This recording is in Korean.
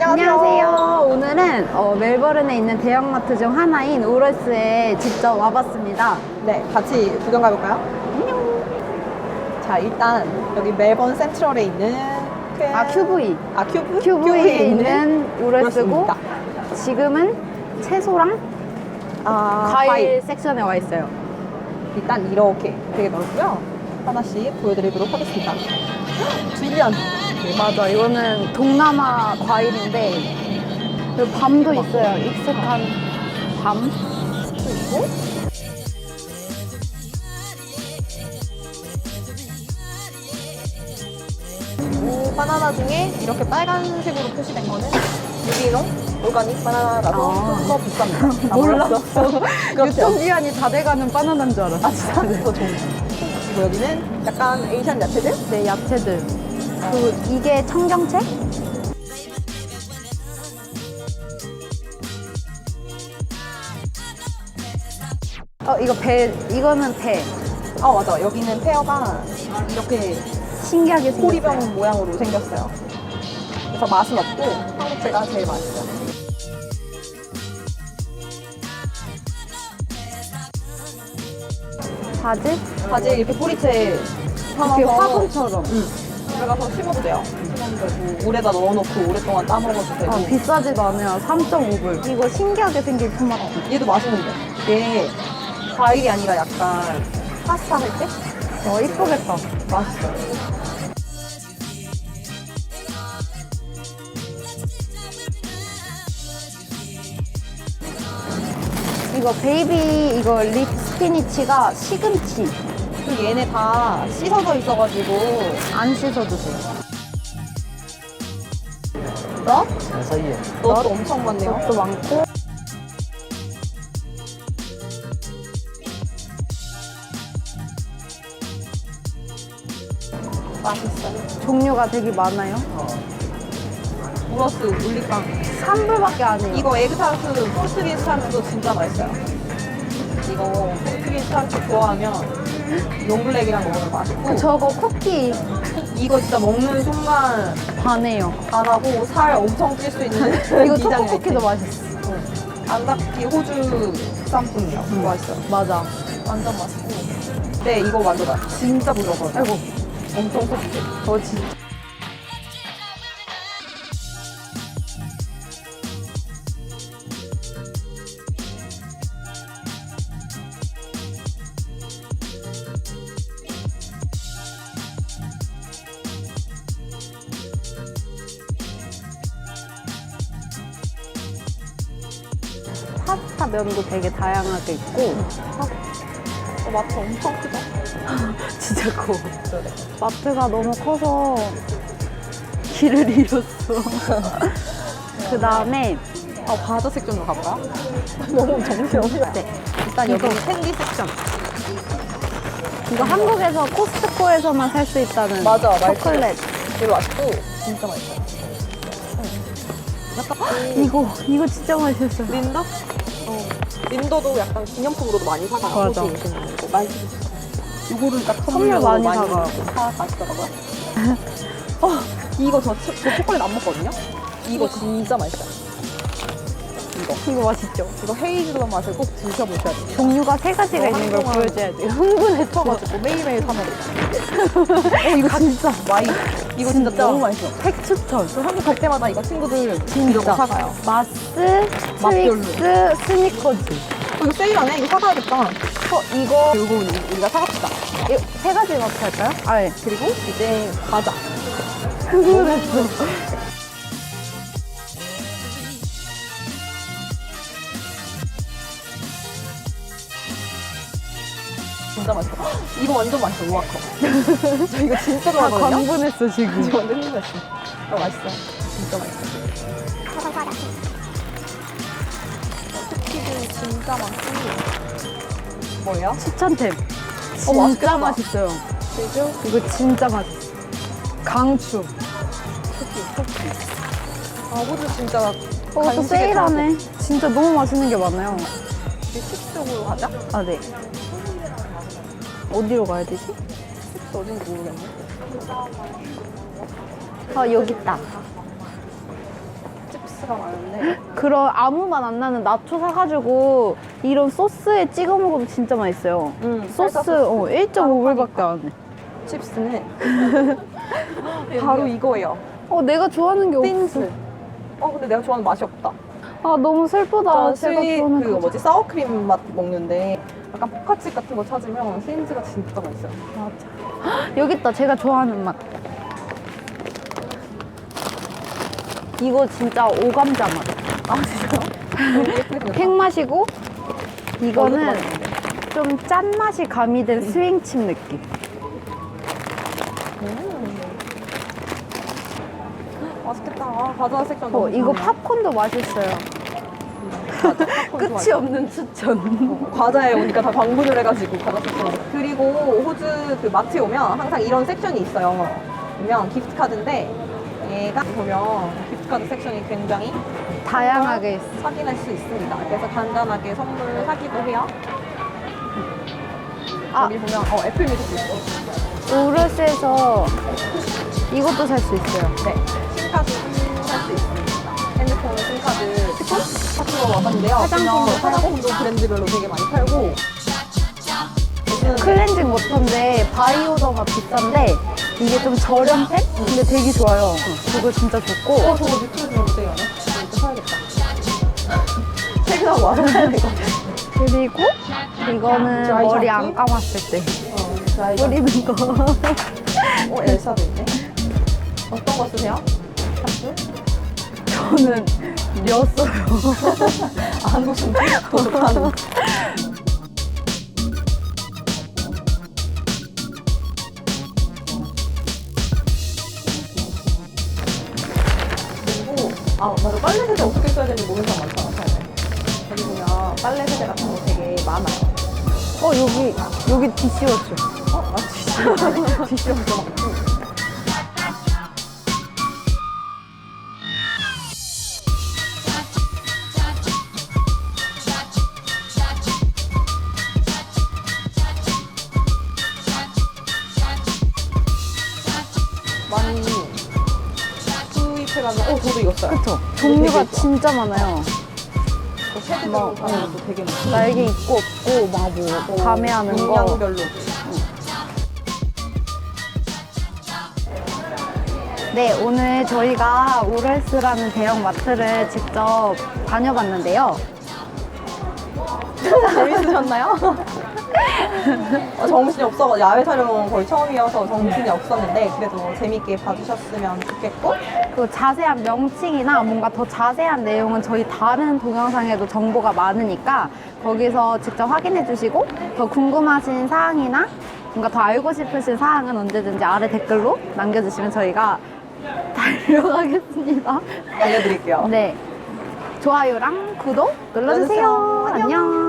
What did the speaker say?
안녕하세요. 오늘은 어, 멜버른에 있는 대형마트 중 하나인 우러스에 직접 와봤습니다. 네, 같이 구경 가볼까요? 안녕. 자, 일단 여기 멜번 센트럴에 있는 그... 아, QV. 아, 큐브? 큐브에 있는 우러스입니다. 지금은 채소랑 아, 과일 섹션에 와 있어요. 일단 이렇게 되게 넓고요. 하나씩 보여드리도록 하겠습니다. 줄리안. 맞아. 이거는 동남아 과일인데 여기 밤도 있어요. 익숙한 밤. 있고 그리고 바나나 중에 이렇게 빨간색으로 표시된 거는 유기농 오가닉 바나나라서 아. 좀더 비쌉니다. 아, 몰랐어. 그렇죠. 유통기한이 다 돼가는 바나나인 줄 알았어. 아 진짜 더 좋은 거. 그리고 여기는 약간 에이션 야채들 네, 야채들. 그리고 이게 청경채? 어, 이거 배, 이거는 배. 아 맞아 여기는 페어가 이렇게 신기하게 생겼어요. 호리병 모양으로 생겼어요. 그래서 맛은 없고 한국채가 제일 맛있어요. 바지? 바지에 이렇게 뿌리채 이렇게 화분처럼. 응. 들어가서 심어도 돼요. 심어도 되고 물에다 넣어놓고 오랫동안 따먹어도 되고 아, 비싸지도 않아요. 3.5불. 이거 신기하게 생긴 토마토. 얘도 맛있는데 얘 과일이 아니라 약간 파스타 할 때 어, 이쁘겠다. 맛있어요. 이거 베이비, 이거 립 스피니치가 시금치. 그리고 얘네 다 씻어져 있어가지고 안 씻어주세요. 너? 사이에 너도 엄청 많네요. 것도 많고. 맛있어요. 종류가 되게 많아요. 우러스 올리빵. 3불밖에 안 해요. 이거 에그타르트 포스트리스 타르트도 진짜 맛있어요. 이거 포스트리스 타르트 좋아하면 용블랙이랑 먹으면 맛있고 저거 쿠키 이거 진짜 먹는 순간 반해요. 안 하고 살 엄청 찔 수 있는 이거 초코 쿠키도. 맛있어. 안다키 호주 쌈품이요. 맛있어요. 맞아. 완전 맛있고. 네, 이거 완전 맛. 진짜 부드럽거든요. 아이고. 엄청 소프트. 어, 진짜. 파스타 면도 되게 다양하게 있고 어, 마트 엄청 크죠? 진짜 커. 마트가 너무 커서 길을 잃었어. 그 다음에 아, 과자 섹션으로 가볼까요? 너무 정신없어. 네. 일단 이거. 여기 캔디 섹션. 이거 한국에서 코스트코에서만 살 수 있다는 맞아, 맛있어요. 초콜릿. 되게 맛있고, 진짜 맛있어요. 이거 이거 진짜 맛있었어. 린더? 어. 린더도 약간 기념품으로도 많이 사가요. 맞아. 호주. 많이 드셨어요. 이거를 딱 선물 선물로 많이 많이 사가요. 사 가시더라고요. 어, 이거 저, 초- 저 초콜릿 안 먹거든요? 이거 진짜 맛있어요. 이거. 이거 맛있죠? 이거 헤이즐넛 맛을 꼭 드셔보셔야 돼요. 종류가 세 가지가 있는 걸 보여줘야 돼. 흥분해서. 쳐가지고 매일매일 사 먹어요. 어, 이거 진짜. 와인. 이거 진짜. 너무 맛있어. 팩 추천. 저 한국 갈 때마다 이거 친구들 진짜. 사가요. 마스, 맛별로. 트윅스, 스니커즈. 어, 이거 세일하네? 이거 사가야겠다. 어, 이거 결국 우리가 사갑시다. 이거 세 가지 마트 할까요? 아, 예. 그리고 이제 과자. 진짜 맛있어. 이거 완전 맛있어, 우아커. 저 이거 진짜 다 좋아하거든요. 광분했어, 지금. 이거 완전 흥분했어. 이거 맛있어. 진짜 맛있어. 쿠키도 진짜 많고. 뭐예요? 추천템. 진짜 맛있겠다. 맛있어요. 그리고 이거 진짜 맛있어. 강추. 쿠키, 쿠키. 아, 호주 진짜 어, 또 간식에 세일하네. 진짜 너무 맛있는 게 많아요. 식 쪽으로 가자. 아, 네. 어디로 가야 되지? 식 어딘지 모르겠네. 아, 여기 있다. 소스가 많은데 그런 아무 맛 안 나는 나초 사가지고 이런 소스에 찍어 먹어도 진짜 맛있어요. 음, 소스 살사 어, 1.5불밖에 안 해. 칩스는 바로 이거예요. 어, 내가 좋아하는 게 없어. 틴스. 어 근데 내가 좋아하는 맛이 없다. 아, 너무 슬프다. 제가 스윗 좋아하는 그거 거. 뭐지 사워크림 맛 먹는데 약간 포카치 같은 거 찾으면 틴스가 진짜 맛있어요. 맞아. 여기 있다. 제가 좋아하는 맛. 이거 진짜 오감자 맛. 아 진짜요? 팩 맛이고 이거는. 좀 짠맛이 가미된 스윙칩 느낌. 음. 맛있겠다. 아, 과자 섹션 어, 너무 이거 좋네요. 팝콘도 맛있어요. 끝이. 없는 추천. 과자에 오니까 다 방문을 해가지고 과자 섹션. 그리고 호주 그 마트에 오면 항상 이런 섹션이 있어요. 보면 기프트 카드인데 얘가 보면 기프트 카드 섹션이 굉장히 다양하게 있어. 확인할 수 있습니다. 그래서 간단하게 선물 사기도 해요. 아. 여기 보면 어 애플 뮤직도 있어. 우르스에서 이것도 살 수 있어요. 네, 있습니다. 핸드폰 심카드 스폰 파트로 와봤는데요. 화장품도 화장품도 브랜드별로 되게 많이 팔고. 클렌징 워터인데 바이오더가 비싼데 이게 좀 저렴템? 근데 되게 좋아요. 그거 진짜 좋고 어, 저거 유튜브 좀 어때요? 이거 사야겠다. 퇴근하고 와서 사야 될것 같아. 그리고 이거는 드라이 머리? 안 감았을 때 어. 뿌리는 거. 어, 엘사도 있네. 어떤 거 쓰세요? 샴푸? 저는 한국 샴푸? 더 좋다는. 그리고, 아, 맞아. 빨래 세제 어떻게 써야 되는지 모르는 사람 많잖아, 처음에. 여기 보면 빨래 세제 같은 거 되게 많아요. 어 여기 여기 디시워쇼. 어? 아, 디시워서. 디시 수입해가지고, 어, 저도 이거 써요. 그쵸? 종류가. 진짜 많아요. 저 세제로 가는 것도 되게 많고. 날개 있고 없고 막 뭐 밤에 하는 거. 용량별로. 네, 오늘 저희가 우럴스라는 대형 마트를 직접 다녀봤는데요. 재밌으셨나요? 어, 정신이 없어 야외 촬영 거의 처음이어서 정신이 없었는데 그래도 재밌게 봐주셨으면 좋겠고 그 자세한 명칭이나 뭔가 더 자세한 내용은 저희 다른 동영상에도 정보가 많으니까 거기서 직접 확인해 주시고 더 궁금하신 사항이나 뭔가 더 알고 싶으신 사항은 언제든지 아래 댓글로 남겨주시면 저희가 달려가겠습니다. 알려드릴게요. 네. 좋아요랑 구독 눌러주세요. 눌러주세요. 안녕.